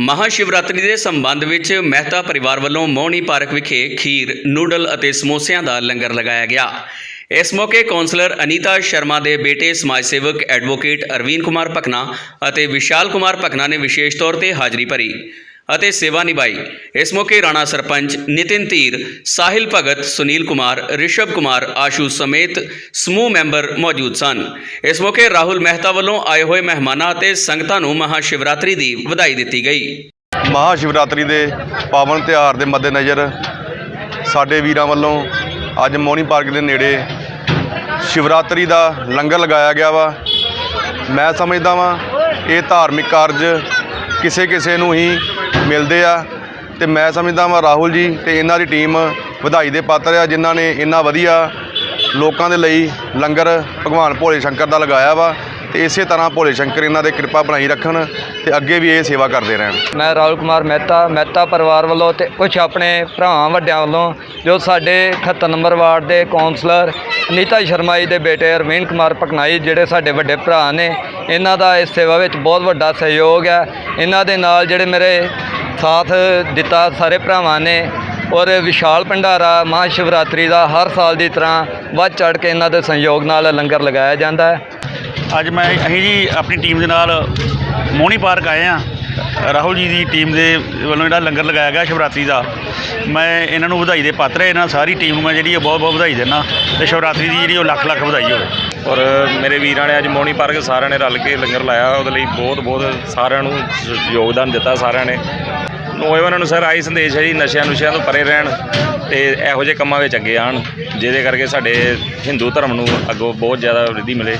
ਮਹਾਸ਼ਿਵਰਾਤਰੀ ਦੇ ਸੰਬੰਧ ਵਿੱਚ ਮਹਿਤਾ ਪਰਿਵਾਰ ਵੱਲੋਂ ਮੋਹਣੀ ਪਾਰਕ ਵਿਖੇ ਖੀਰ, ਨੂਡਲ ਅਤੇ ਸਮੋਸਿਆਂ ਦਾ ਲੰਗਰ ਲਗਾਇਆ ਗਿਆ। ਇਸ ਮੌਕੇ ਕੌਂਸਲਰ ਅਨੀਤਾ ਸ਼ਰਮਾ ਦੇ ਬੇਟੇ ਸਮਾਜ ਸੇਵਕ ਐਡਵੋਕੇਟ ਅਰਵੀਨ ਕੁਮਾਰ ਭਕਨਾ ਅਤੇ ਵਿਸ਼ਾਲ ਕੁਮਾਰ ਭਕਨਾ ਨੇ ਵਿਸ਼ੇਸ਼ ਤੌਰ ਤੇ ਹਾਜ਼ਰੀ ਭਰੀ। ਅਤੇ ਸੇਵਾ ਨਿਭਾਈ। ਇਸ ਮੌਕੇ ਰਾਣਾ ਸਰਪੰਚ ਨਿਤਿਨ ਧੀਰ, ਸਾਹਿਲ ਭਗਤ, ਸੁਨੀਲ ਕੁਮਾਰ ਰਿਸ਼ਭ ਕੁਮਾਰ ਆਸ਼ੂ ਸਮੇਤ ਸਮੂਹ ਮੈਂਬਰ ਮੌਜੂਦ ਸਨ। ਇਸ ਮੌਕੇ ਰਾਹੁਲ ਮਹਿਤਾ ਵੱਲੋਂ ਆਏ ਹੋਏ ਮਹਿਮਾਨਾਂ ਅਤੇ ਸੰਗਤਾਂ ਨੂੰ ਮਹਾਸ਼ਿਵਰਾਤਰੀ ਦੀ ਵਧਾਈ ਦਿੱਤੀ ਗਈ। ਮਹਾ ਸ਼ਿਵਰਾਤਰੀ ਦੇ ਪਾਵਨ ਤਿਉਹਾਰ ਦੇ ਮੱਦੇਨਜ਼ਰ ਸਾਡੇ ਵੀਰਾਂ ਵੱਲੋਂ ਅੱਜ ਮੋਹਣੀ ਪਾਰਕ ਦੇ ਨੇੜੇ ਸ਼ਿਵਰਾਤਰੀ ਦਾ ਲੰਗਰ ਲਗਾਇਆ ਗਿਆ ਵਾ। ਮੈਂ ਸਮਝਦਾ ਵਾਂ, ਇਹ ਧਾਰਮਿਕ ਕਾਰਜ ਕਿਸੇ ਕਿਸੇ ਨੂੰ ਹੀ ਮਿਲਦੇ ਆ ਤੇ ਮੈਂ ਸਮਝਦਾ ਵਾਂ ਰਾਹੁਲ ਜੀ ਤੇ ਇਹਨਾਂ ਦੀ ਟੀਮ ਵਧਾਈ ਦੇ ਪਾਤਰ ਆ ਜਿਨ੍ਹਾਂ ਨੇ ਇੰਨਾ ਵਧੀਆ ਲੋਕਾਂ ਦੇ ਲਈ ਲੰਗਰ ਭਗਵਾਨ ਭੋਲੇ ਸ਼ੰਕਰ ਦਾ ਲਗਾਇਆ ਵਾ। ਤੇ ਇਸੇ ਤਰ੍ਹਾਂ ਭੋਲੇ ਸ਼ੰਕਰ ਇਹਨਾਂ ਦੇ ਕਿਰਪਾ ਬਣਾਈ ਰੱਖਣ ਤੇ ਅੱਗੇ ਵੀ ਇਹ ਸੇਵਾ ਕਰਦੇ ਰਹਿਣ। ਮੈਂ ਰਾਹੁਲ ਕੁਮਾਰ ਮਹਿਤਾ ਮਹਿਤਾ ਪਰਿਵਾਰ ਵੱਲੋਂ ਤੇ ਕੁਝ ਆਪਣੇ ਭਰਾਵਾਂ ਵੱਡਿਆਂ ਵੱਲੋਂ ਜੋ ਸਾਡੇ 78 ਨੰਬਰ ਵਾਰਡ ਦੇ ਕਾਉਂਸਲਰ ਨੀਤਾ ਸ਼ਰਮਾ ਜੀ ਦੇ ਬੇਟੇ ਅਰਵਿੰਦ ਕੁਮਾਰ ਪਕਨਾਈ ਜਿਹੜੇ ਸਾਡੇ ਵੱਡੇ ਭਰਾ ਨੇ, ਇਹਨਾਂ ਦਾ ਇਸ ਸੇਵਾ ਵਿੱਚ ਬਹੁਤ ਵੱਡਾ ਸਹਿਯੋਗ ਹੈ। ਇਹਨਾਂ ਦੇ ਨਾਲ ਜਿਹੜੇ ਮੇਰੇ ਸਾਥ ਦਿੱਤਾ ਸਾਰੇ ਭਰਾਵਾਂ ਨੇ ਔਰ ਵਿਸ਼ਾਲ ਭੰਡਾਰਾ ਮਹਾਂਸ਼ਿਵਰਾਤਰੀ ਦਾ ਹਰ ਸਾਲ ਦੀ ਤਰ੍ਹਾਂ ਵੱਧ ਚੜ ਕੇ ਇਹਨਾਂ ਦੇ ਸਹਿਯੋਗ ਨਾਲ ਲੰਗਰ ਲਗਾਇਆ ਜਾਂਦਾ ਹੈ। ਅੱਜ ਮੈਂ ਅਸੀਂ ਜੀ ਆਪਣੀ ਟੀਮ ਦੇ ਨਾਲ ਮੋਹਣੀ ਪਾਰਕ ਆਏ ਆ ਰਾਹੁਲ ਜੀ ਦੀ ਟੀਮ ਦੇ ਵੱਲੋਂ ਜਿਹੜਾ ਲੰਗਰ ਲਗਾਇਆ ਗਿਆ ਸ਼ਿਵਰਾਤਰੀ ਦਾ, ਮੈਂ ਇਹਨਾਂ ਨੂੰ ਵਧਾਈ ਦੇ ਪਾਤਰ ਹਾਂ। ਇਹਨਾਂ ਸਾਰੀ ਟੀਮ ਨੂੰ ਮੈਂ ਜਿਹੜੀ ਉਹ ਬਹੁਤ ਬਹੁਤ ਵਧਾਈ ਦਿੰਦਾ। ਤੇ ਸ਼ਿਵਰਾਤਰੀ ਦੀ ਜਿਹੜੀ ਉਹ ਲੱਖ ਲੱਖ ਵਧਾਈ ਹੋਵੇ। ਔਰ ਮੇਰੇ ਵੀਰਾਂ ਨੇ ਅੱਜ ਮੋਹਣੀ ਪਾਰਕ ਸਾਰਿਆਂ ਨੇ ਰਲ ਕੇ ਲੰਗਰ ਲਾਇਆ। ਉਹਦੇ ਲਈ ਬਹੁਤ ਬਹੁਤ ਸਾਰਿਆਂ ਨੂੰ ਯੋਗਦਾਨ ਦਿੱਤਾ ਸਾਰਿਆਂ ਨੇ। ਨੌਜਵਾਨਾਂ ਨੂੰ ਸਰ ਆਈ ਸੰਦੇਸ਼ ਹੈ ਜੀ, ਨਸ਼ਿਆਂ ਨੁਸ਼ਿਆਂ ਤੋਂ ਪਰੇ ਰਹਿਣ ਤੇ ਇਹੋ ਜਿਹੇ ਕੰਮਾਂ ਵਿੱਚ ਅੱਗੇ ਆਣ ਜਿਹਦੇ ਕਰਕੇ ਸਾਡੇ ਹਿੰਦੂ ਧਰਮ ਨੂੰ ਅੱਗੋਂ ਬਹੁਤ ਜ਼ਿਆਦਾ ਵ੍ਰਿੱਧੀ ਮਿਲੇ।